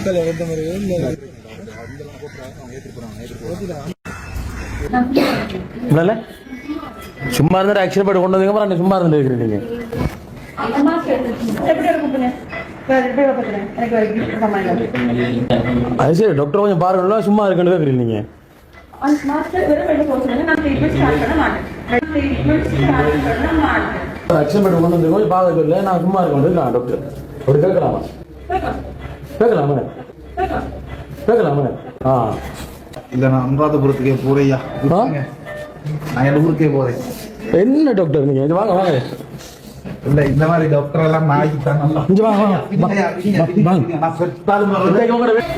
மக்கள் எந்த மாதிரி இல்லை. சும்மா இருந்தா ஆக்ஷன் போட்டு கொண்டு வந்தீங்க அப்புறம் சும்மா இருந்து இருக்கிறீங்க? அது சரி டாக்டர் கொஞ்சம் பாருங்களா சும்மா இருக்குன்னு கேட்குறீங்க நீங்க. நான் ஆக்ஷன் கொண்டு வந்து கொஞ்சம் பார்க்க இல்லை நான் சும்மா இருக்கேன் டாக்டர் அப்படி கேட்கலாமா? கேட்கலாம் கேட்கலாமா ஆ. இல்ல நான் அனுராதபுரத்துக்கே போறையா? நான் என் ஊருக்கே போறேன். என்ன டாக்டர் நீங்க? இங்க வாங்க வாங்க. இல்ல இந்த மாதிரி டாக்டர் எல்லாம் நாய்க்கு தான் நல்லா இங்க வாங்க வாங்க இல்லையா, இல்லையா, இல்லையா, நான் செத்தாலும் இந்த பரவாயில்ல. இங்க உங்களோட வே-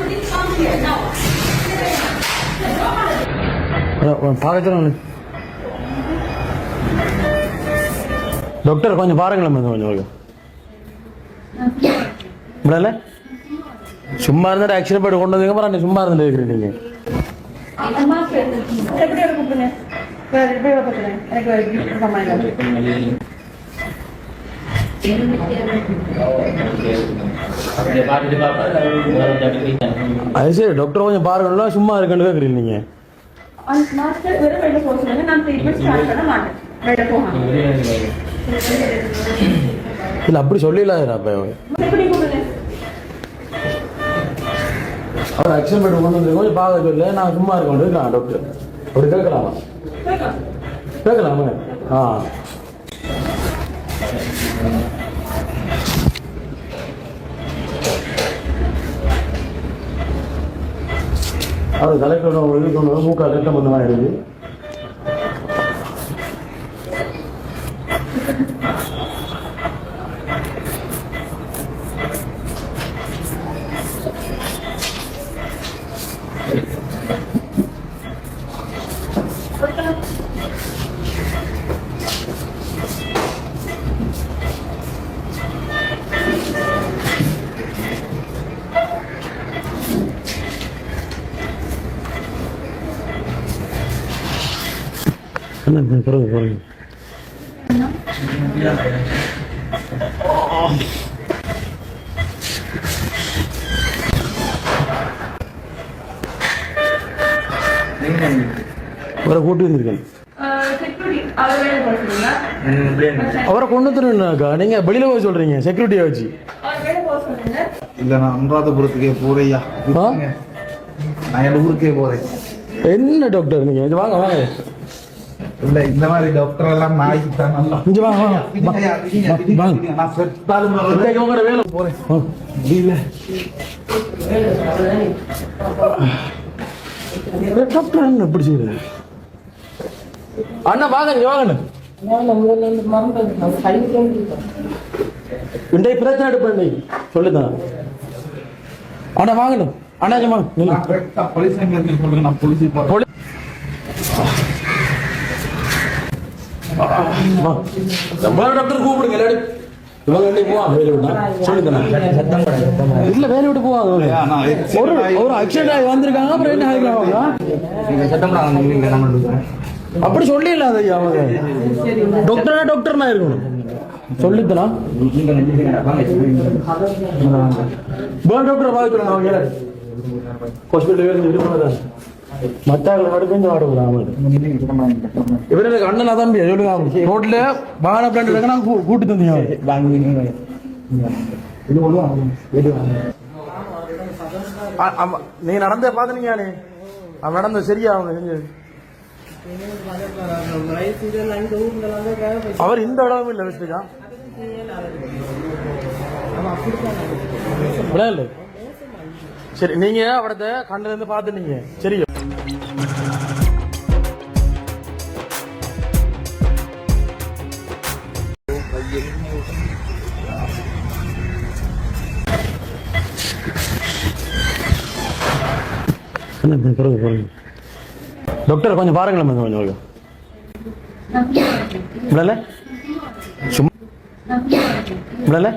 பார்க்கறேன் டாக்டர் கொஞ்சம் பாருங்களேன் கொஞ்சம் கொஞ்சம் இப்படில்ல சும்மா இருந்தா ஆக்ஷன் போட்டு கொண்டு வந்தீங்க அப்புறம் சும்மா இருந்து இருக்கிறீங்க சமாளிக்கலாம் அது சரி டாக்டர் கொஞ்சம் பாருங்களா சும்மா இருக்குன்னு கேட்குறீங்க நீங்க. இல்ல அப்படி சொல்லிடலாம் அப்ப. அவர் ஆக்ஷன் போட்டு கொண்டு வந்து கொஞ்சம் பார்க்க இல்லை நான் சும்மா இருக்கேன் டாக்டர் அப்படி கேட்கலாமா? கேட்கலாம்? கேட்கலாமா ஆ அவர் தலைக்கணும் இழுக்கணும் மூக்கா கட்டம் பண்ண மாதிரி என்ன பிறகு பிறகு அவரை கூட்டி வந்திருக்கேன். செக்யூரிட்டி அவர் கொண்டு வந்துருக்கா நீங்க வெளியில போய் சொல்றீங்க செக்யூரிட்டியை வச்சு. இல்ல நான் அனுராதபுரத்துக்கே போறையா? நான் என் ஊருக்கே போறேன். என்ன டாக்டர் நீங்க? வாங்க வாங்க. இல்ல இந்த மாதிரி டாக்டர் எல்லாம் தான் நல்லா. இங்க வா- நான் செத்தாலும் வேலை. போறேன். முடியல டாக்டர் என்ன எப்படி அண்ணா வாங்க இங்க வாங்க இன்றைய பிரச்சனை எடுப்பேன் சொல்லுதான் அண்ணா வாங்கணும் அண்ணா. வாங்க நில்லு. நான் correct ஆ police station இருக்கு சொல்லுங்க, நான் police க்கு போறேன். போலி- வா. வேற டாக்டர் கூப்பிடுங்க எல்லாரும் இவங்க ரெண்டு போவாங்க வேலை விட்டா சொல்லுங்க இல்ல வேலை விட்டு போவாங்க ஒரு ஒரு ஆக்சிடென்ட் ஆகி வந்திருக்காங்க அப்புறம் என்ன ஆகிருக்காங்க நீங்க சட்டம் அப்படி அவங்க டாக்டர்னா டாக்டர்னா இருக்கணும் சொல்லித்தனா டாக்டர் பாதிக்கிறாங்க அவங்க ஹாஸ்பிட்டல் வேறு கொஞ்சம் ஆடக்கூடாது இவரு எனக்கு தம்பி. சொல்லுங்க. ரோட்ல வாகன பிளான் எடுக்க நான் கூட்டி தந்தீங்க நடந்த அவன் நடந்த சரியா? அவங்க செஞ்சது. அவர் இந்த இடம் இல்ல வச்சுக்கா சரி நீங்க அவடத்தை கண்ணுல இருந்து பாத்துனீங்க சரியா? டாக்டர் கொஞ்சம் பாருங்களேன் கொஞ்சம் கொஞ்சம் விடல சும்மா விடல